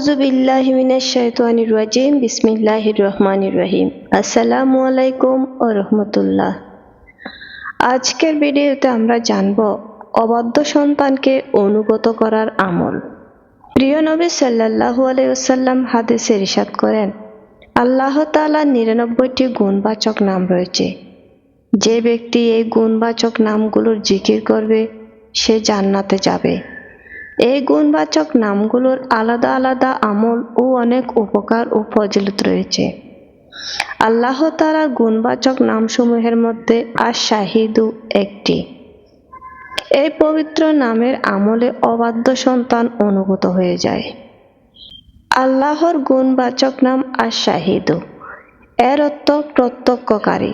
আউযু বিল্লাহি মিনাশ শাইতানির রাজিম, বিসমিল্লাহির রহমানির রহিম। আসসালামু আলাইকুম ও রহমতুল্লাহ। আজকের ভিডিওতে আমরা জানব অবাধ্য সন্তানকে অনুগত করার আমল। প্রিয় নবী সাল্লাল্লাহু আলাইসাল্লাম হাদিসে ইরশাদ করেন, আল্লাহ তাআলার নিরানব্বইটি গুণবাচক নাম রয়েছে। যে ব্যক্তি এই গুণবাচক নামগুলোর জিকির করবে, সে জান্নাতে যাবে। এই গুণবাচক নামগুলোর আলাদা আলাদা আমল ও অনেক উপকার ও ফজিলত রয়েছে। আল্লাহ তাআলার গুণবাচক নামসমূহের মধ্যে আর শাহিদু একটি। এই পবিত্র নামের আমলে অবাধ্য সন্তান অনুগত হয়ে যায়। আল্লাহর গুণবাচক নাম আর শাহিদু এর অর্থ প্রত্যক্ষকারী,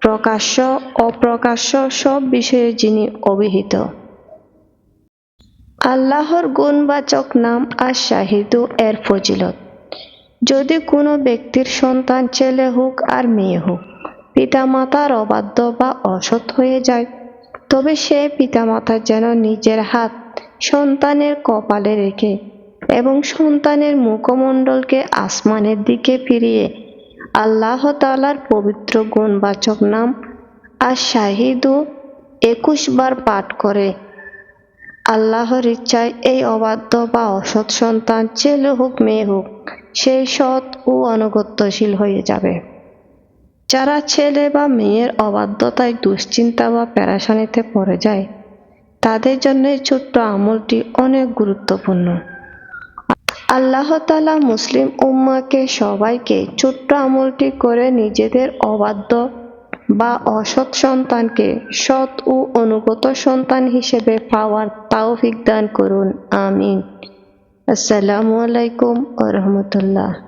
প্রকাশ্য, অপ্রকাশ্য সব বিষয়ে যিনি অভিহিত। আল্লাহর গুণবাচক নাম আর শাহিদু এর ফজিলত। যদি কোনো ব্যক্তির সন্তান ছেলে হোক আর মেয়ে হোক, পিতামাতার অবাধ্য বা অসৎ হয়ে যায়, তবে সে পিতামাতা যেন নিজের হাত সন্তানের কপালে রেখে এবং সন্তানের মুখমণ্ডলকে আসমানের দিকে ফিরিয়ে আল্লাহ তালার পবিত্র গুণবাচক নাম আর শাহিদু একুশ বার পাঠ করে আল্লাহর ইচ্ছায় এই অবাধ্য বা অসৎ সন্তান ছেলে হোক, মেয়ে হোক, সেই সৎ ও অনুগত্যশীল হয়ে যাবে। যারা ছেলে বা মেয়ের অবাধ্যতায় দুশ্চিন্তা বা প্যারাশানিতে পড়ে যায়, তাদের জন্য ছোট্ট আমলটি অনেক গুরুত্বপূর্ণ। আল্লাহ তালা মুসলিম উম্মাকে সবাইকে ছোট্ট আমলটি করে নিজেদের অবাধ্য বা অসৎ সন্তানকে সৎ ও অনুগত সন্তান হিসেবে পাওয়ার তাওফিক দান করুন, আমিন। আসসালামু আলাইকুম ও রহমতুল্লাহ।